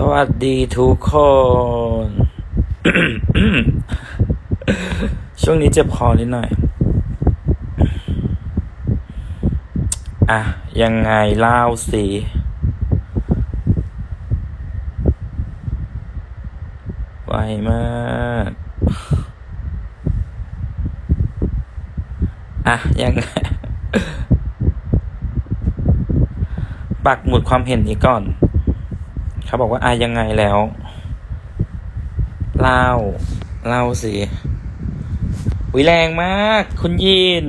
สวัสดีทุกคน ช่วงนี้เจ็บคอนิดหน่อย อะ ยังไงเล่าสิไวมาก อะ ยังไง ปักหมุดความเห็นนี้ก่อน เขาบอกว่าอะยังไงแล้วเล่าเล่าสิวิแรงมาก คุณยิน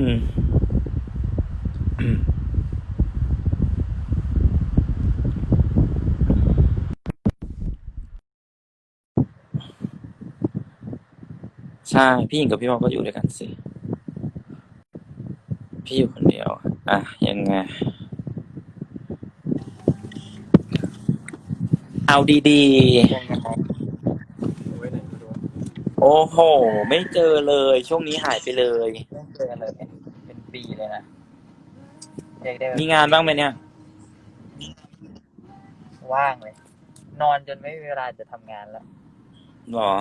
ใช่ พี่หญิงกับพี่พอก็อยู่ด้วยกันสิ พี่อยู่คนเดียว อะ ยังไง เอาดียังไงไว้ไหนไม่รู้ๆโอ้โห ไม่เจอเลย ช่วงนี้หายไปเลย ไม่เจอเลยเป็นเป็นปีเลยนะเรียกได้ว่ามีงานบ้างไหมเนี่ย ว่างเลย นอนจนไม่มีเวลาจะทำงานแล้ว หรอ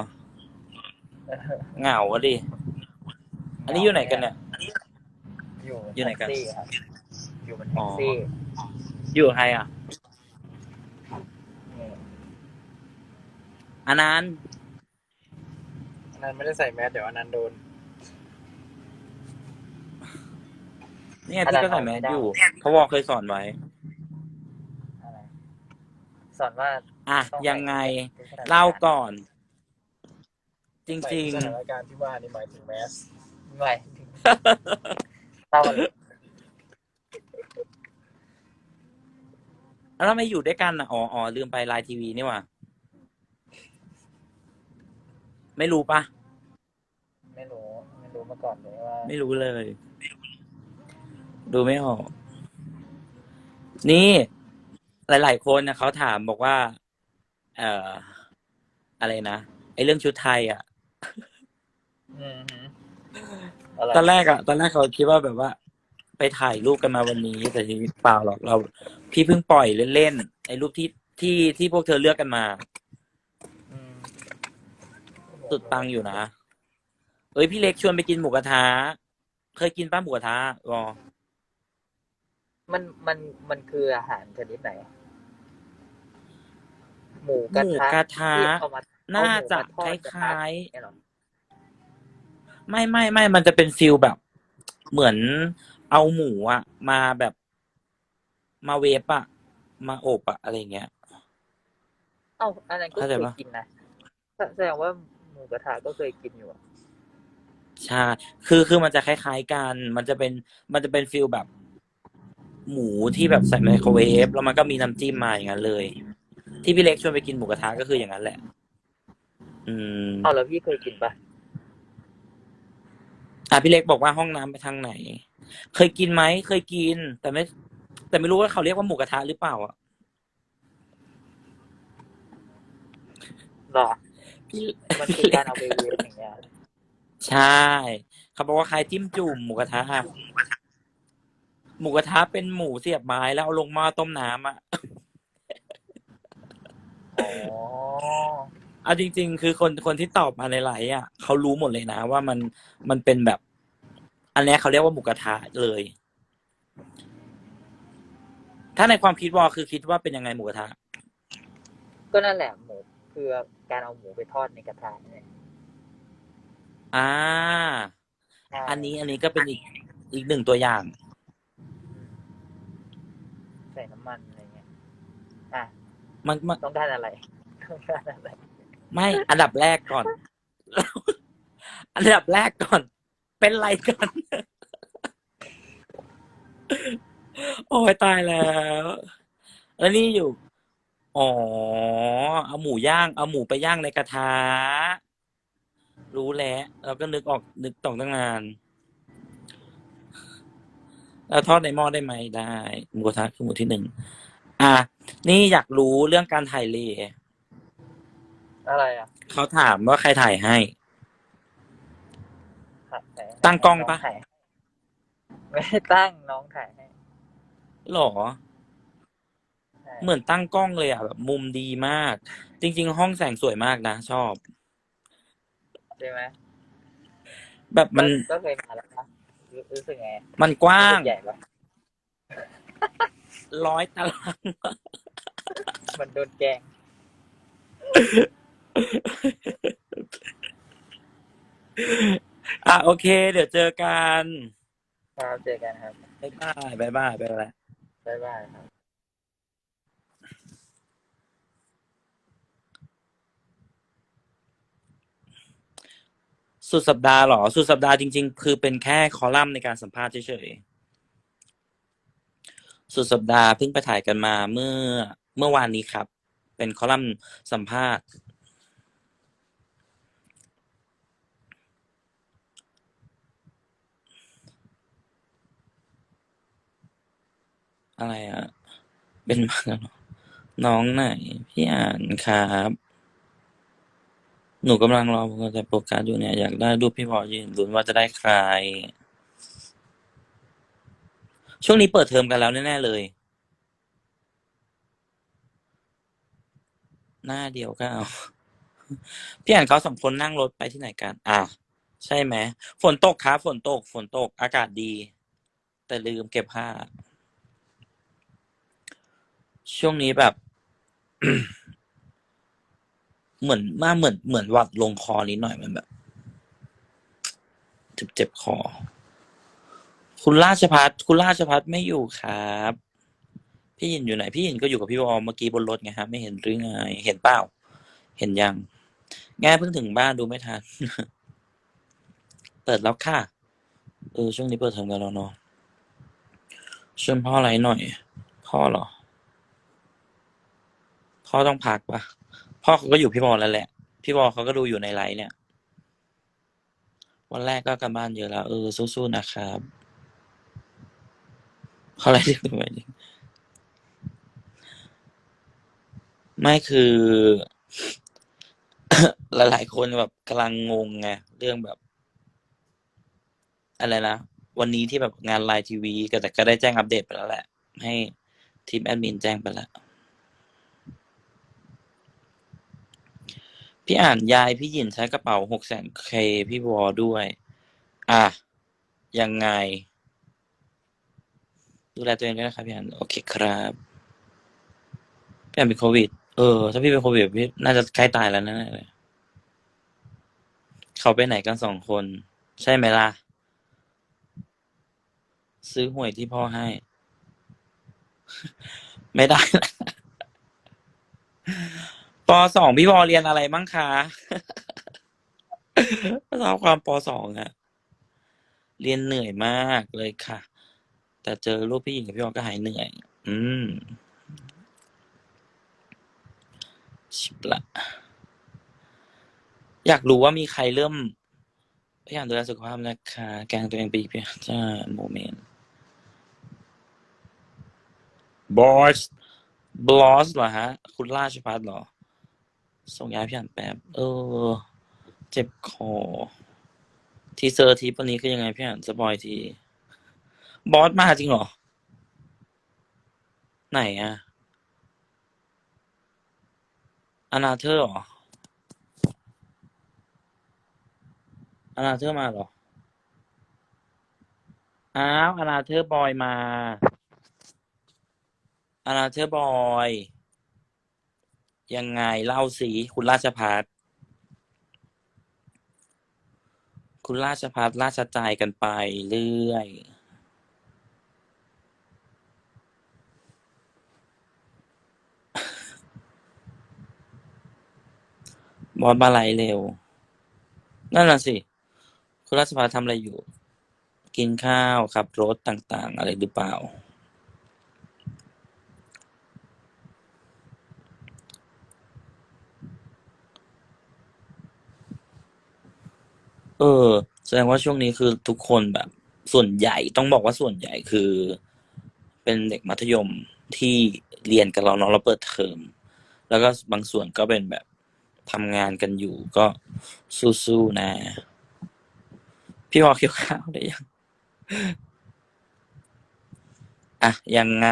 เหงาอะดิ อันนี้อยู่ไหนกันเนี่ย อยู่อยู่ไหนกัน แท็ซี่ครับอยู่บนแท็กซี่ อยู่กับใครอะ อันนั้นอันนั้นไม่ได้ใส่แมสเดี๋ยวอันนั้นโดนเนี่ยพี่ก็ใส่แมสอยู่เพราะวอเคยสอนไว้ อะไรสอนว่าอะต้องยังไงใส่ทุกสถนกรณ์เล่าก่อน จใส่ริง สถานการณ์ที่ว่านี่หมายถึงแมสไม่ถึงเล่าเลยๆ แล้วทำไมอยู่ด้วยกันอะอ๋ออ๋อลืมไปไลน์ทีวีนี่หว่า ไม่รู้ปะไม่รู้ ไม่รู้มาก่อนเลยว่าไม่รู้เลย ดูไม่ออก นี่ หลาย ๆ คนนะเขาถามบอกว่า เอ่อ อะไรนะไอเรื่องชุดไทย อะอืมฮึอะไรตอนแรกอะตอนแรกเขาคิดว่าแบบว่า ไปถ่ายรูปกันมาวันนี้แต่จริงๆเปล่าหรอกเรา พี่เพิ่งปล่อยเล่นๆไอ้รูปที่ที่ที่พวกเธอเลือกกันมาอืม สุดปังอยู่นะ เอ้ยพี่เล็กชวนไปกินหมูกระทะ เคยกินป้าหมูกระทะรอ มันมันมันคืออาหารชนิดไหน หมูกระหมูทะกระทะ ที่เอามาน่าจะเอหมูมทอดคล้ายเนี่ยเหรอๆ ไม่ไม่ไม่ มันจะเป็นฟิลแบบ เหมือนเอาหมูอะมาแบบมาเวฟอะมาอบอะอะไรอย่างเงี้ย เอ้าอันนั้นก็เข้าเคใจยปะ กินนะแสดงว่าห มูกระทะก็เคยกินอยู่อะใช่ คือคือมันจะคล้ายๆกัน มันจะเป็นมันจะเป็นฟิลแบบ หมูที่แบบใส่ไมโครเวฟแล้วมันก็มีน้ำจิ้มมาอย่างนั้นเลย ที่พี่เล็กชวนไปกินหมูกระทะก็คืออย่างนั้นแหละ อืมเอาแล้วพี่เคยกินปะอะพี่เล็กบอกว่าห้องน้ำไปทางไหน เคยกินไหมเคยกิน แต่ไม่ แต่ไม่รู้ว่าเขาเรียกว่าหมูกระทะหรือเปล่าอะ หรอ พี่มันคือการเอาไปเวฟอย่างเงี้ยใช่ เขาบอกว่าใครจิ้มจุ่มหมูกระทะอะหมูกระทะเป็นหมูเสียบไม้แล้วเอาลงหม้อต้มน้ำอะอ๋อเอาจริง ๆ คือคนคนที่ตอบมาในไลน์อะเขารู้หมดเลยนะว่ามันมันเป็นแบบ อันเนี้ยเขาเรียกว่าหมูกระทะเลย ถ้าในความคิดวอคือคิดว่าเป็นยังไงหมูกระทะก็นั่นแหละหมู คือการเอาหมูไปทอดในกระทะเนี่ยอ่าใช่อันนี้อันนี้ก็เป็นอีกอีกหนึ่งตัวอย่าง ใส่น้ำมันอะไรเงี้ยอะมันมันต้องการอะไรต้องการอะไร ไม่อันดับแรกก่อน อันดับแรกก่อน เป็นไรกัน โอ้ยตายแล้ว แล้วนี่อยู่ อ๋อ เอาหมูย่าง เอาหมูไปย่างในกระทะ รู้แล้วเราก็นึกออกนึกตอกตั้งนาน แล้วทอดในหม้อได้ไหมได้ หมูกระทะคือหมูที่หนึ่ง อะ นี่อยากรู้เรื่องการถ่ายเลอะไรอะเขาถามว่าใครถ่ายให้ ถ่ายให้ตั้งกล้องปะ น้ถ่ายไม่ได้ตั้งน้องถ่ายให้หรอใช่ เหมือนตั้งกล้องเลยอะแบบมุมดีมาก จริง ๆ ห้องแสงสวยมากนะ ชอบ ใช่ไหมแบบมันก็เคยมาแล้วนะรู้รู้สึกไงมันกว้างใหญ่ปะร้อยตารางมันโดนแกล้งอะโอเค เดี๋ยวเจอกันครับเจอกันครับบ๊ายบายบ๊ายบายไปแล้วบ๊ายบายครับ สุดสัปดาห์หรอ สุดสัปดาห์จริง ๆ คือเป็นแค่คอลัมน์ในการสัมภาษณ์เฉยๆ สุดสัปดาห์เพิ่งไปถ่ายกันมาเมื่อเมื่อวานนี้ครับ เป็นคอลัมน์สัมภาษณ์ อะไรอะเป็นมาแล้วเหน้องไหนพี่อ่านครับ หนูกำลังรอโปรแกรมโปรการดอยู่เนี่ย อยากได้รูปพี่พอยืนลุ้นว่าจะได้ใคร ช่วงนี้เปิดเทอมกันแล้วแน่ๆเลย หน้าเดียวก็เอา พี่อ่านเขาสองคนนั่งรถไปที่ไหนกัน อะ ใช่ไหม ฝนตกครับฝนตก ฝนตก อากาศดี แต่ลืมเก็บผ้า ช่วงนี้แบบ เหมือนมาเหมือนเหมือนหวัดลงคอนิดหน่อยมันแบบเจ็บเจ็บคอ คุณราชพัฒคุณราชพัฒไม่อยู่ครับ พี่ยินอยู่ไหน พี่ยินก็อยู่กับพี่วอมเมื่อกี้บนรถไงครับไม่เห็นหรือไง เห็นเปล่า เห็นยังแง่เพิ่งถึงบ้านดูไม่ทัน เปิดแล้วค่ะ เออ ช่วงนี้เปิดเทอมกันแล้วเนาะชวนพ่ออะไรหน่อย พ่อเหรอ พ่อต้องพักปะ พ่อเขาก็อยู่พี่บอลแล้วแหละ พี่บอลเขาก็ดูอยู่ในไลฟ์เนี่ย วันแรกก็กลับบ้านเยอะแล้ว เออสู้ๆนะครับเขาอะไรเรียกตัวเองไม่คือ หลายๆคนแบบกำลังงงไงเรื่องแบบ อะไรนะวันนี้ที่แบบงานไลน์ทีวีก็แต่ก็ได้แจ้งอัปเดตไปแล้วแหละ ให้ทีมแอดมินแจ้งไปแล้ว พี่อ่านยายพี่หยินใช้กระเป๋าหกแสนเคพี่วอด้วย อะ ยังไง ดูแลตัวเองด้วยนะครับพี่อ่านโอเคครับพี่อ่านเป็นโควิด เออ ถ้าพี่เป็นโควิดพี่น่าจะใกล้ตายแล้วแน่ๆเลยเขาไปไหนกันสองคน ใช่ไหมล่ะ ซื้อหวยที่พ่อให้ ไม่ได้ ปสองพี่วอเรียนอะไรบ้างคะภาษาความปสองอะเรียนเหนื่อยมากเลยค่ะ แต่เจอรูปพี่หญิงกับพี่วอก็หายเหนื่อย อืม ชิบละ อยากรู้ว่ามีใครเริ่มพยายามดูแลสุขภาพนะคะ แกงตัวเองไปอีกเพียงจ้าโมเมนต์บอสบลอสเหรอฮะ คุณราชพัฒน์เหรอ ส่งยาพี่อ่านแป๊บ เออ เจ็บคอ ทีเซอร์ทีวันนี้คือยังไงพี่อ่านสปอยที บอสมาจริงเหรอ ไหนอะอนาเธอร์หรออนาเธอร์มาหรอ อ้าวอนาเธอร์บอยมาอนาเธอร์บอย ยังไงเล่าสิคุณราชพัฒน์คุณราชพัฒน์ราชใจกันไปเรื่อย บอสมาไหลเร็ว นั่นน่ะสิ คุณราชพัฒน์ทำอะไรอยู่ กินข้าวขับรถต่าง ๆ อะไรหรือเปล่า เออ แสดงว่าช่วงนี้คือทุกคนแบบ ส่วนใหญ่ต้องบอกว่าส่วนใหญ่คือ เป็นเด็กมัธยมที่เรียนกับเราเนาะเราเปิดเทอมแล้วก็บางส่วนก็เป็นแบบทำงานกันอยู่ก็สู้ๆนะ พี่พอเคี้ยวข้าวได้ยังอะยังไง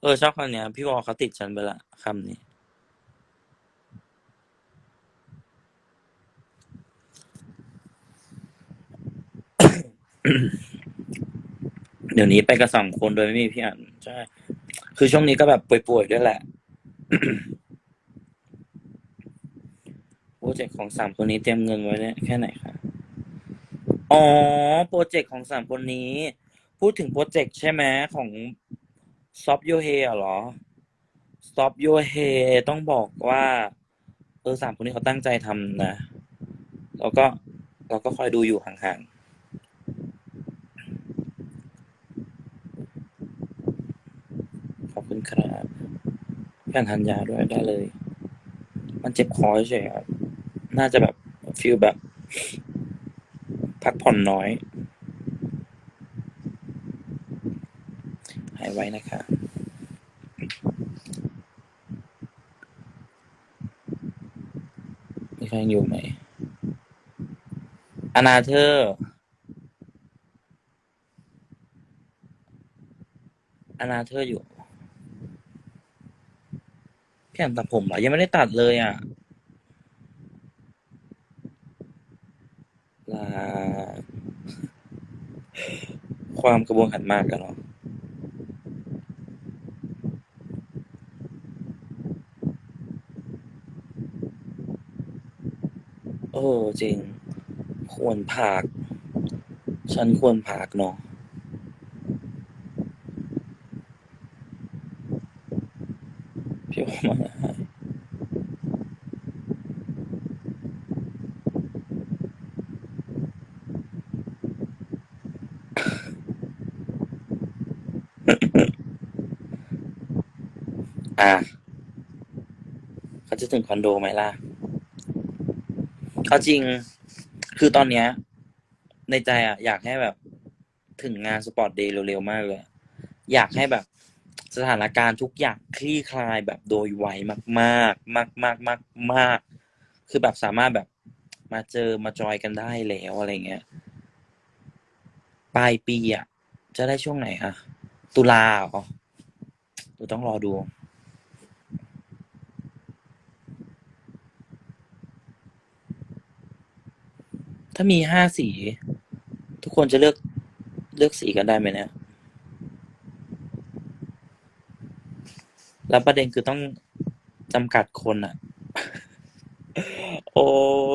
เออชอบคำเนี้ย พี่วอเขาติดฉันไปละคำนี้ เดี๋ยวนี้ไปกับสองคนโดยไม่มีพี่อันใช่ คือช่วงนี้ก็แบบป่วยๆด้วยแหละโปรเจกต์ของสามคนนี้เตรียมเงินไว้เนี่ยแค่ไหนคะอ๋อโปรเจกต์ของสามคนนี้ พูดถึงโปรเจกต์ใช่ไหมของซอฟโยเฮเหรอซอฟโยเฮต้องบอกว่า เออสามคนนี้เขาตั้งใจทำนะแล้วก็เราก็คอยดูอยู่ห่างๆ ขอบ ครับแผ่นทันยาด้วยได้เลย มันเจ็บคอเฉยๆครับ น่าจะแบบฟีลแบบ พักผ่อนน้อย หายไว้นะคะมีใครยังอยู่ไหมอนาเธอร์อนาเธอร์อยู่ แอมตัดผมเหรอ ยังไม่ได้ตัดเลยอะลาความกระบวนขันมากกันเนาะโอ้จริง ควรพัก ฉันควรพักเนาะ พี่ว่ามันหายอะเขาจะถึงคอนโดไหมล่ะเอาจริง คือตอนเนี้ย ในใจอะ อยากให้แบบ ถึงงานสปอร์ตเดย์เร็วๆมากเลย อยากให้แบบ สถานการณ์ทุกอย่างคลี่คลายแบบโดยไวมากๆ มากมากมากมากๆคือแบบสามารถแบบมาเจอมาจอยกันได้แล้วอะไรเงี้ยปลายปีอะจะได้ช่วงไหนอะตุลาเหรอเราต้องรอดู ถ้ามีห้าสี ทุกคนจะเลือกเลือกสีกันได้ไหมเนี่ย แล้วประเด็นคือต้องจำกัดคนอะโอ้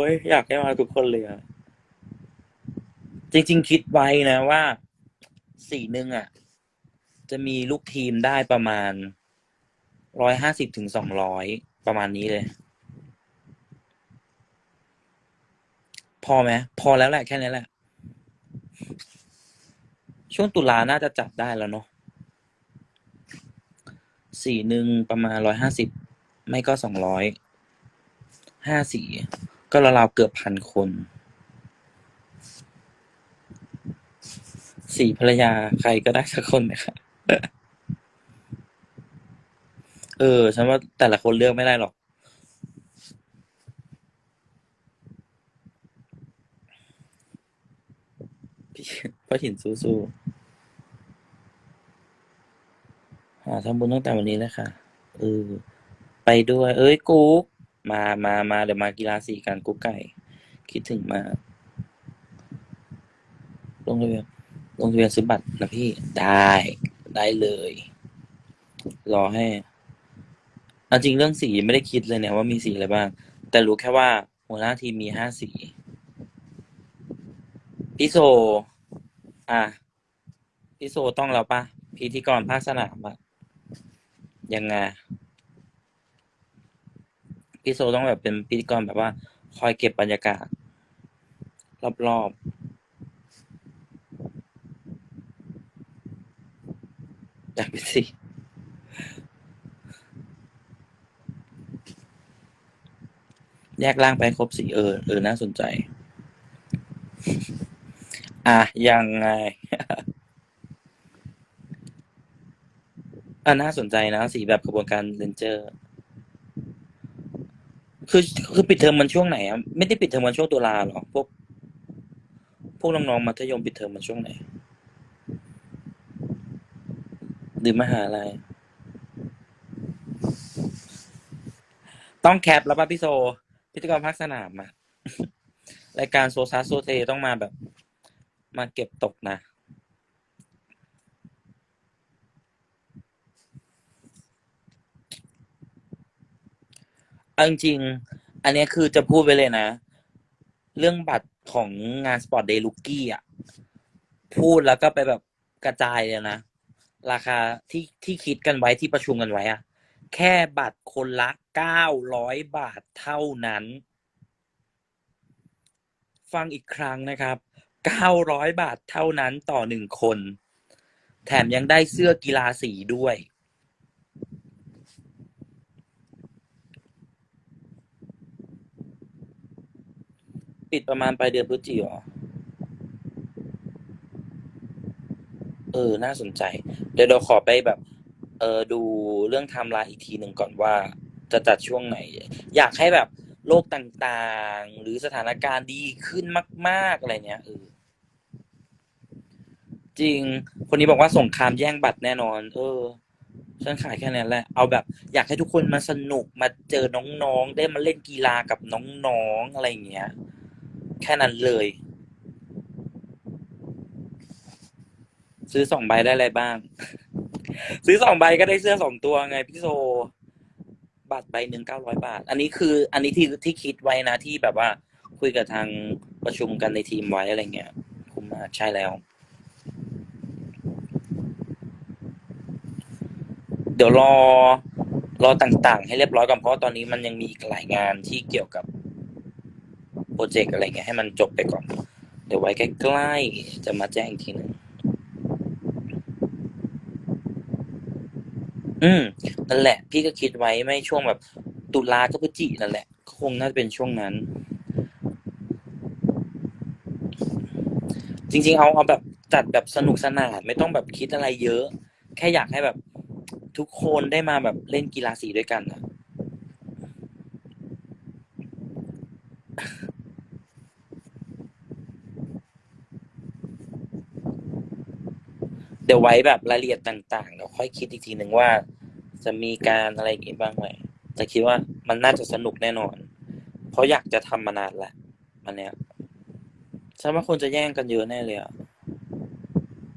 ยอยากให้มาทุกคนเลยอะจริง ๆ คิดไว้นะว่าสีหนึ่งอะจะมีลูกทีมได้ประมาณร้อยห้าสิบถึงสองร้อยประมาณนี้เลย พอไหมพอแล้วแหละแค่นี้แหละ ช่วงตุลาน่าจะจัดได้แล้วเนาะ สีหนึ่งประมาณร้อยห้าสิบไม่ก็สองร้อยห้าสีก็ราวๆเกือบพันคน สีภรรยาใครก็ได้สักคนนะครับเออฉันว่าแต่ละคนเลือกไม่ได้หรอกพี่พ่อถิ่นสู้ๆ ทำบุญตั้งแต่วันนี้เลยค่ะเออไปด้วย เอ้ยกุ๊กมามามาเดี๋ยวมากีฬาสีกันกุ๊กไก่ คิดถึงมากลงทะเบียนลงทะเบียนซื้อบัตรนะพี่ได้ได้เลย รอให้อาจริงเรื่องสีไม่ได้คิดเลยเนี่ยว่ามีสีอะไรบ้าง แต่รู้แค่ว่า หัวหน้าทีมมีห้าสี พี่โซ อะ พี่โซต้องแล้วปะพิธีกรภาคสนามอะ ยังไงพี่โซต้องแบบเป็นพิธีกรแบบว่า คอยเก็บบรรยากาศ รอบๆอยากเป็นสิแยกร่างไปครบสีเออเออน่าสนใจ อะ ยังไง อะน่าสนใจนะ สีแบบกระบวนการเรนเจอร์ คือคือปิดเทอมมันช่วงไหนอะไม่ได้ปิดเทอมมันช่วงตุลาหรอพวก พวกน้องๆมัธยมปิดเทอมมันช่วงไหนหรือมหาลัยต้องแคปแล้วป่ะพี่โซ พิธีกรภาคสนามอะรายการโซซาโซเทต้องมาแบบ มาเก็บตกนะ เอาจริงๆอันเนี้ยคือจะพูดไปเลยนะ เรื่องบัตรของงานสปอร์ตเดย์ลุกกี้อะ พูดแล้วก็ไปแบบกระจายเลยนะ ราคาที่ที่คิดกันไว้ที่ประชุมกันไว้อะแค่บัตรคนละเก้าร้อยบาทเท่านั้น ฟังอีกครั้งนะครับเก้าร้อยบาทเท่านั้นต่อหนึ่งคน แถมยังได้เสื้อกีฬาสีด้วย ปิดประมาณปลายเดือนพฤศจิกาเออ น่าสนใจ เดี๋ยวเราขอไปแบบ เออดูเรื่องไทม์ไลน์อีกทีหนึ่งก่อนว่า จะจัดช่วงไหน อยากให้แบบโลกต่างๆ หรือสถานการณ์ดีขึ้นมาก ๆ อะไรเนี้ยเออจริง คนนี้บอกว่าสงครามแย่งบัตรแน่นอน เออฉันขายแค่นั้นแหละ เอาแบบ อยากให้ทุกคนมาสนุกมาเจอน้องๆ ได้มาเล่นกีฬากับน้องๆ อะไรอย่างเงี้ย แค่นั้นเลย ซื้อสองใบได้อะไรบ้าง ซื้อสองใบก็ได้เสื้อสองตัวไงพี่โซ บัตรใบหนึ่งเก้าร้อยบาท อันนี้คือ อันนี้ที่ที่คิดไว้นะที่แบบว่า คุยกับทางประชุมกันในทีมไว้อะไรเงี้ย คุ้มมากใช่แล้ว เดี๋ยวรอรอต่างๆ ให้เรียบร้อยก่อนเพราะว่าตอนนี้มันยังมีอีกหลายงานที่เกี่ยวกับ โปรเจกต์อะไรเงี้ยให้มันจบไปก่อน เดี๋ยวไว้ใกล้ๆจะมาแจ้งอีกทีหนึ่งอืมนั่นแหละ พี่ก็คิดไว้ไม่ช่วงแบบ ตุลาก็พฤศจินั่นแหละก็คงน่าจะเป็นช่วงนั้น จริง ๆ เอาเอาแบบจัดแบบสนุกสนานไม่ต้องแบบคิดอะไรเยอะ แค่อยากให้แบบ ทุกคนได้มาแบบเล่นกีฬาสีด้วยกันอะ ดี๋ยวไว้แบบรายละเอียดต่างๆเดี๋ยวค่อยคิดอีกทีหนึ่งว่า จะมีการอะไรอย่างงี้บ้างไหมแต่คิดว่ามันน่าจะสนุกแน่นอน เพราะอยากจะทำมานานแหละมันเนี้ยฉันว่าคนจะแย่งกันเยอะแน่เลยอะ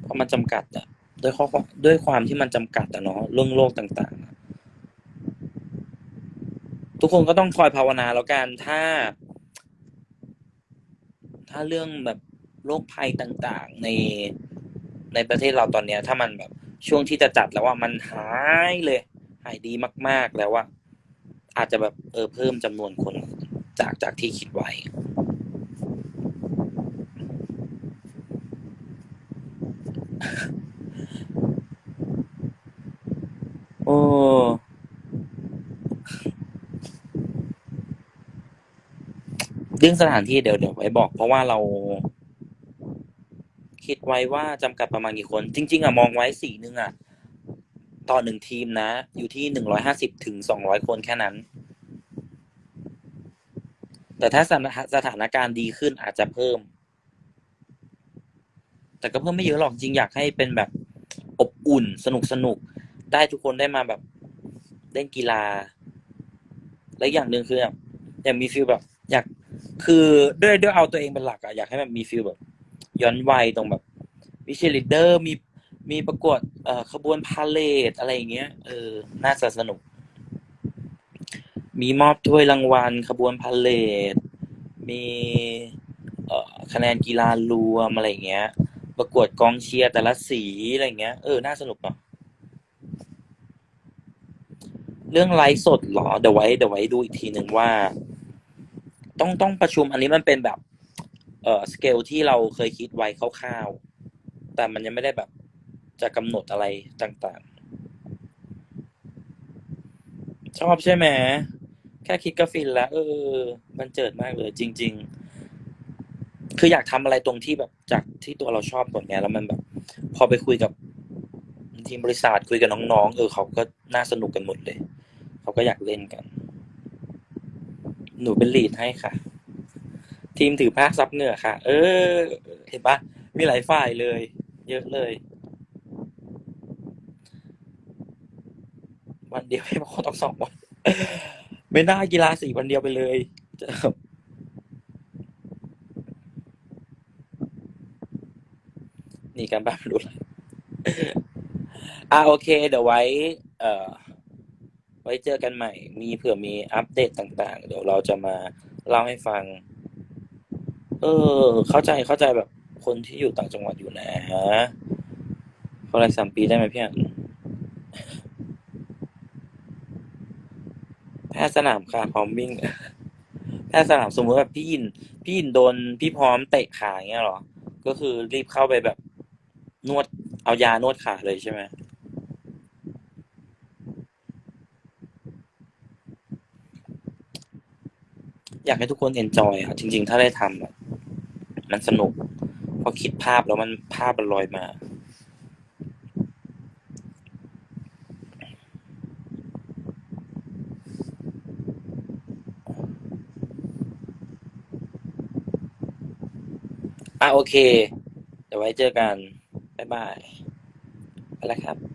เพราะมันจำกัดอะด้วยข้อความด้วยความที่มันจำกัดอะเนาะเรื่องโลกต่างๆอะทุกคนก็ต้องคอยภาวนาแล้วกันถ้า ถ้าเรื่องแบบโรคภัยต่างๆ ใน ในประเทศเราตอนเนี้ย ถ้ามันแบบช่วงที่จะจัดแล้วว่ามันหายเลย หายดีมาก ๆแล้วว่า อาจจะแบบเออเพิ่มจำนวนคนจากจากที่คิดไว้โอ้เรื่องสถานที่เดี๋ยวเดี๋ยวไว้บอก เพราะว่าเรา คิดไว้ว่าจำกัดประมาณกี่คน จริง ๆอะมองไว้สี่หนึ่งอะต่อหนึ่งทีมนะ อยู่ที่หนึ่งร้อยห้าสิบถึงสองร้อยคนแค่นั้น แต่ถ้าสถานสถานการณ์ดีขึ้นอาจจะเพิ่ม แต่ก็เพิ่มไม่เยอะหรอกจริงอยากให้เป็นแบบอบอุ่นสนุกสนุกได้ทุกคนได้มาแบบเล่นกีฬา และอย่างหนึ่งคือแบบอยากมีฟิลแบบ อยากคือด้วยด้วยเอาตัวเองเป็นหลักอะอยากให้แบบมีฟิลแบบ ย้อนวัยตรงแบบวิเชลิเดอร์มีมีประกวดเอ่อขบวนพาเลทอะไรอย่างเงี้ยเออน่าจะสนุก มีมอบถ้วยรางวัล ขบวนพาเลทมีเอ่อคะแนนกีฬารวมอะไรอย่างเงี้ย ประกวดกองเชียร์แต่ละสีอะไรอย่างเงี้ยเออน่าสนุกเนาะเรื่องไลฟ์สดเหรอเดี๋ยวไว้เดี๋ยวไว้ดูอีกทีหนึ่งว่า ต้องต้องประชุมอันนี้มันเป็นแบบ เอ่อสเกลที่เราเคยคิดไว้คร่าวๆ แต่มันยังไม่ได้แบบจะกำหนดอะไรต่างๆ ชอบใช่ไหม แค่คิดก็ฟินแล้ว เออ มันเจิดมากเลย จริง ๆ คืออยากทำอะไรตรงที่แบบจากที่ตัวเราชอบก่อนไงแล้วมันแบบ พอไปคุยกับทีมบริษัทคุยกับน้องๆ เออเขาก็น่าสนุกกันหมดเลย เขาก็อยากเล่นกัน หนูเป็นลีดให้ค่ะ ทีมถือผ้าซับเหงื่อค่ะ เออ เห็นปะมีหลายฝ่ายเลย เยอะเลย วันเดียวไม่พอต้องสองวัน ไม่น่ากีฬาสีวันเดียวไปเลยจะนี่การบ้านรู้เลยอ่าโอเค เดี๋ยวไว้ เอ่อ ไว้เจอกันใหม่ มีเผื่อมีอัปเดตต่าง ๆ เดี๋ยวเราจะมาเล่าให้ฟัง เออ เข้าใจเข้าใจแบบคนที่อยู่ต่างจังหวัดอยู่นะเขาอะไรสามปีได้ไหมพี่อันแพทย์สนามค่ะพร้อมวิ่งแพทย์สนามสมมติแบบพี่ยิน พี่ยินโดนพี่พร้อมเตะขาอย่างเงี้ยเหรอ ก็คือรีบเข้าไปแบบนวดเอายานวดขาเลยใช่ไหมอยากให้ทุกคนเอนจอยอะจริง ๆ ถ้าได้ทำอะ มันสนุก พอคิดภาพแล้วมันภาพมันลอยมาอะโอเค เดี๋ยวไว้เจอกัน บ๊ายบาย ไปแล้วครับ